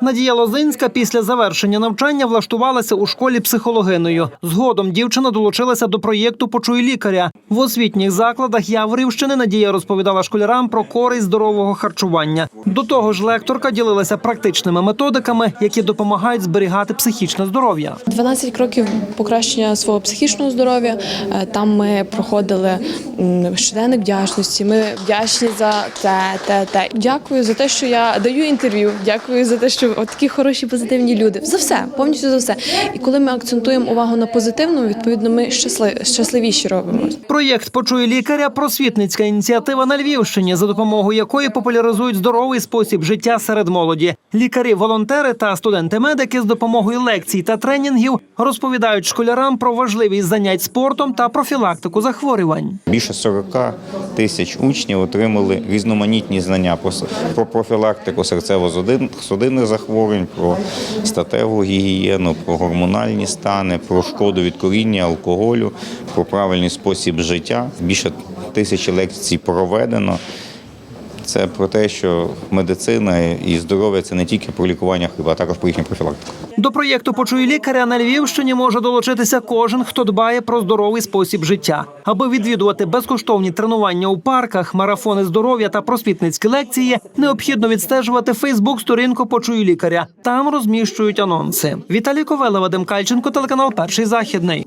Надія Лозинська після завершення навчання влаштувалася у школі психологиною. Згодом дівчина долучилася до проєкту Почуй лікаря в освітніх закладах Яворівщини. Надія розповідала школярам про користь здорового харчування. До того ж, лекторка ділилася практичними методиками, які допомагають зберігати психічне здоров'я. 12 кроків покращення свого психічного здоров'я. Е, Там ми проходили щоденник вдячності. Ми вдячні за те, те, те. Дякую за те, що я даю інтерв'ю. Дякую за те, що от такі хороші позитивні люди. За все, повністю за все. І коли ми акцентуємо увагу на позитивному, відповідно, ми щасли- щасливіші робимося. Проєкт Почуй лікаря просвітницька ініціатива на Львівщині, за допомогою якої популяризують здоровий спосіб життя серед молоді. Лікарі, волонтери та студенти-медики з допомогою лекцій та тренінгів розповідають школярам про важливість занять спортом та профілактику захворювань. Більше 40 тисяч учнів отримали різноманітні знання про профілактику серцево-судинних захворювань, про статеву гігієну, про гормональні стани, про шкоду від коріння, алкоголю, про правильний спосіб життя. Більше тисячі лекцій проведено. Це про те, що медицина і здоров'я це не тільки про лікування хвороб, а також про їхню профілактику. До проєкту Почуй лікаря на Львівщині може долучитися кожен, хто дбає про здоровий спосіб життя. Аби відвідувати безкоштовні тренування у парках, марафони здоров'я та просвітницькі лекції, необхідно відстежувати Фейсбук-сторінку Почуй лікаря. Там розміщують анонси. Віталій Ковела, Вадим Кальченко, телеканал Перший західний.